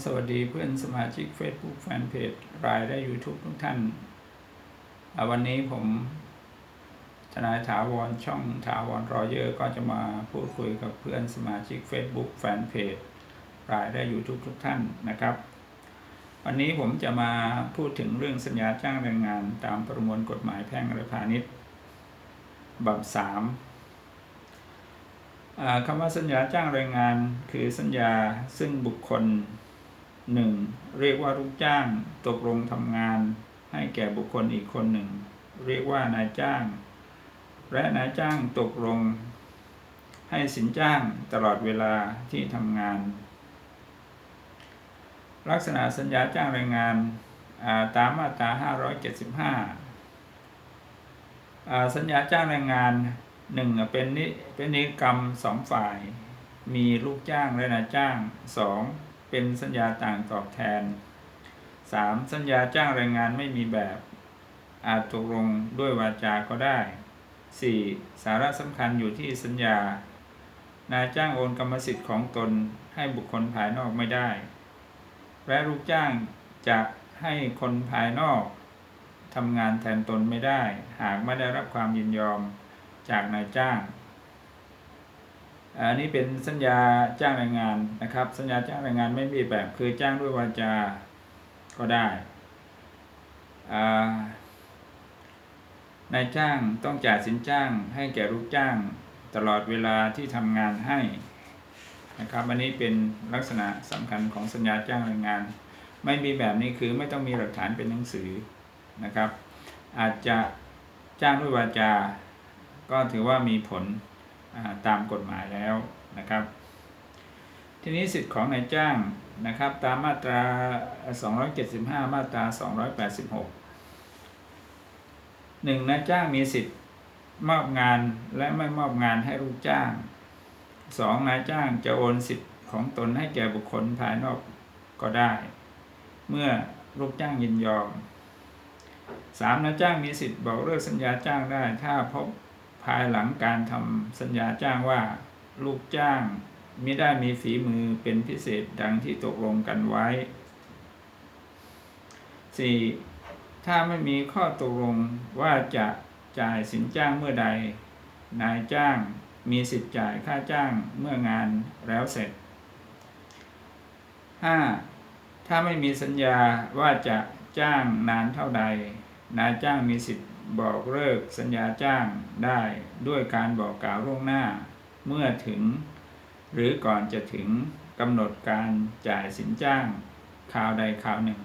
สวัสดีเพื่อนสมาชิก Facebook Fanpage รายและ YouTube ทุกท่าน วันนี้ผมทนายถาวรช่องถาวรรอเยอร์ก็จะมาพูดคุยกับเพื่อนสมาชิก Facebook Fanpage รายและ YouTube ทุกท่านนะครับ วันนี้ผมจะมาพูดถึงเรื่องสัญญาจ้างแรงงานตามประมวลกฎหมายแพ่งและพาณิชย์บับสามคำว่าสัญญาจ้างแรงงานคือสัญญาซึ่งบุคคล หนึ่งเรียกว่าลูกจ้างตกลงทำงาน ให้แก่บุคคลอีกคนหนึ่ง เรียกว่านายจ้าง และนายจ้างตกลง ให้สินจ้างตลอดเวลาที่ทำงาน ลักษณะสัญญาจ้างแรงงานตามมาตรา 575อ่าสัญญาจ้างแรงงานหนึ่งเป็นนิเป็นนิกรรมสองฝ่าย มีลูกจ้างและนายจ้างสอง เป็นสัญญาต่างตอบแทนสามสัญญาจ้างแรงงานไม่มีแบบ อาจตกลงด้วยวาจาก็ได้สี่สาระสำคัญอยู่ที่สัญญา นายจ้างโอนกรรมสิทธิ์ของตนให้บุคคลภายนอกไม่ได้ และลูกจ้างจะให้คนภายนอกทำงานแทนตนไม่ได้ หากไม่ได้รับความยินยอมจากนายจ้าง อันนี้เป็นสัญญาจ้างแรงงานนะครับ สัญญาจ้างแรงงานไม่มีแบบคือจ้างด้วยวาจาก็ได้นายจ้างต้องจ่ายสินจ้างให้แก่ลูกจ้างตลอดเวลาที่ทำงานให้นะครับอันนี้เป็นลักษณะสำคัญของสัญญาจ้างแรงงาน ไม่มีแบบนี้คือไม่ต้องมีหลักฐานเป็นหนังสือนะครับ อาจจะจ้างด้วยวาจาก็ถือว่ามีผล ตามกฎหมายแล้วนะครับ ทีนี้สิทธิ์ของนายจ้างนะครับ ตามมาตรา 275 มาตรา 286หนึ่งนายจ้างมีสิทธิ์มอบงานและไม่มอบงานให้ลูกจ้างสองนายจ้างจะโอนสิทธิ์ของตนให้แก่บุคคลภายนอกก็ได้ เมื่อลูกจ้างยินยอมสามนายจ้างมีสิทธิ์บอกเลิกสัญญาจ้างได้ ถ้าพบ ภายหลังการทำสัญญาจ้างว่าลูกจ้างมิได้มีฝีมือเป็นพิเศษดังที่ตกลงกันไว้ 4. ถ้าไม่มีข้อตกลงว่าจะจ่ายสินจ้างเมื่อใด นายจ้างมีสิทธิ์จ่ายค่าจ้างเมื่องานแล้วเสร็จ 5. ถ้าไม่มีสัญญาว่าจะจ้างนานเท่าใด นายจ้างมีสิทธิ์ บอกเลิกสัญญาจ้างได้ด้วยการบอกกล่าวล่วงหน้า เมื่อถึง หรือก่อนจะถึงกำหนดการจ่ายสินจ้างคราวใดคราวหนึ่ง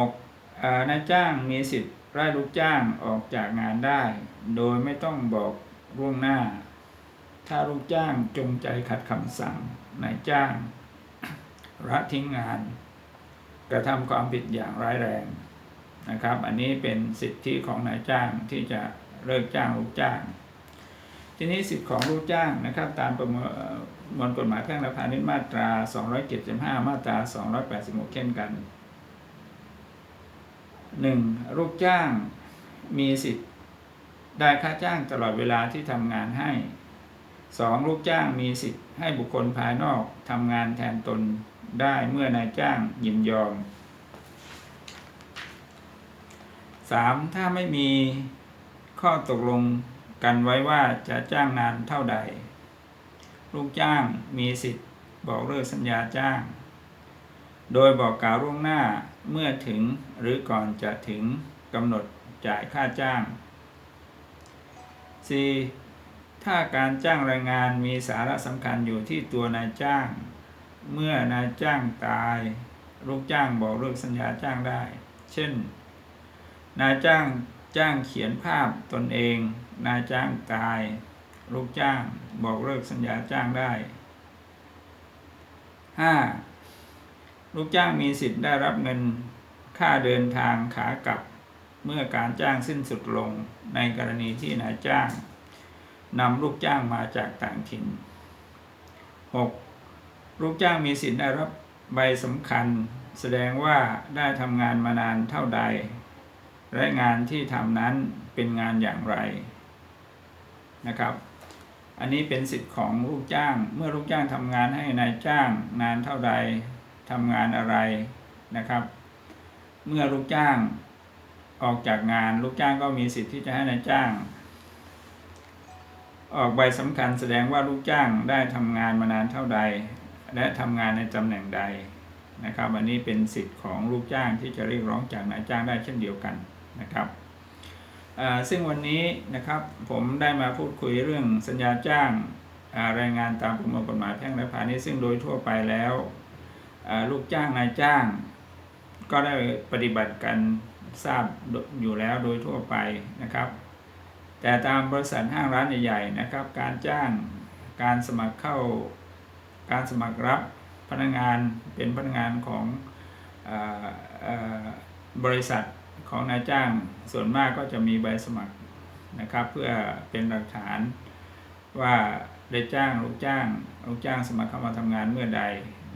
6. นายจ้างมีสิทธิ์ไล่ลูกจ้างออกจากงานได้ โดยไม่ต้องบอกล่วงหน้า ถ้าลูกจ้างจงใจขัดคำสั่งนายจ้างละทิ้งงาน กระทำความผิดอย่างร้ายแรง นะครับ อันนี้เป็นสิทธิของนายจ้างที่จะเลิกจ้างลูกจ้าง ทีนี้สิทธิของลูกจ้างนะครับ ตามประมวลกฎหมายแพ่งและพาณิชย์มาตรา 275 มาตรา 286 เช่นกัน 1. ลูกจ้างมีสิทธิ์ได้ค่าจ้างตลอดเวลาที่ทำงานให้ 2. ลูกจ้างมีสิทธิ์ให้บุคคลภายนอกทำงานแทนตนได้เมื่อนายจ้างยินยอม 3. ถ้าไม่มีข้อตกลงกันไว้ว่าจะจ้างนานเท่าใด ลูกจ้างมีสิทธิ์บอกเลิกสัญญาจ้าง โดยบอกกล่าวล่วงหน้าเมื่อถึงหรือก่อนจะถึงกำหนดจ่ายค่าจ้าง 4. ถ้าการจ้างแรงงานมีสาระสำคัญอยู่ที่ตัวนายจ้าง เมื่อนายจ้างตาย ลูกจ้างบอกเลิกสัญญาจ้างได้ เช่น นายจ้างจ้างเขียนภาพตนเอง นายจ้างตาย ลูกจ้างบอกเลิกสัญญาจ้างได้ 5. ลูกจ้างมีสิทธิ์ได้รับเงินค่าเดินทางขากลับ เมื่อการจ้างสิ้นสุดลงในกรณีที่นายจ้างนำลูกจ้างมาจากต่างถิ่น 6. ลูกจ้างมีสิทธิ์ได้รับใบสำคัญ แสดงว่าได้ทำงานมานานเท่าใด และงานที่ทำนั้นเป็นงานอย่างไรนะครับ อันนี้เป็นสิทธิ์ของลูกจ้าง เมื่อลูกจ้างทำงานให้นายจ้าง นานเท่าใดทำงานอะไรนะครับ เมื่อลูกจ้างออกจากงาน ลูกจ้างก็มีสิทธิ์ที่จะให้นายจ้าง ออกใบสำคัญแสดงว่าลูกจ้างได้ทำงานมานานเท่าใด และทำงานในตำแหน่งใดนะครับอันนี้เป็นสิทธิ์ของลูกจ้างที่จะเรียกร้องจากนายจ้างได้เช่นเดียวกัน นะครับซึ่งวันนี้นะครับผมได้มาพูดคุยเรื่องสัญญาจ้างอ่าแรงงานตามประมวลกฎหมายแพ่งและพาณิชย์ซึ่งโดยทั่วไปแล้วลูกจ้างนายจ้าง ก็ได้ปฏิบัติกันทราบอยู่แล้วโดยทั่วไปนะครับ แต่ตามบริษัทห้างร้านใหญ่ๆนะครับการจ้างการสมัครเข้าการสมัครรับพนักงานเป็นพนักงานของออออบริษัท ของนายจ้างส่วนมากก็จะมีใบสมัครนะครับ เพื่อเป็นหลักฐานว่าได้จ้างลูกจ้างลูกจ้างสมัครเข้ามาทำงานเมื่อใด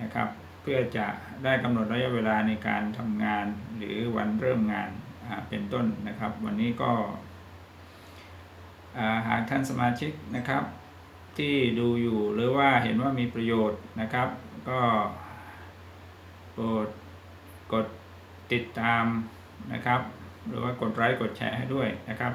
นะครับ เพื่อจะได้กำหนดระยะเวลาในการทำงานหรือวันเริ่มงานเป็นต้นนะครับ วันนี้ก็หากท่านสมาชิกนะครับ ที่ดูอยู่หรือว่าเห็นว่ามีประโยชน์นะครับ ก็โปรดกดติดตาม นะครับ หรือว่ากดไลค์กดแชร์ให้ด้วยนะครับ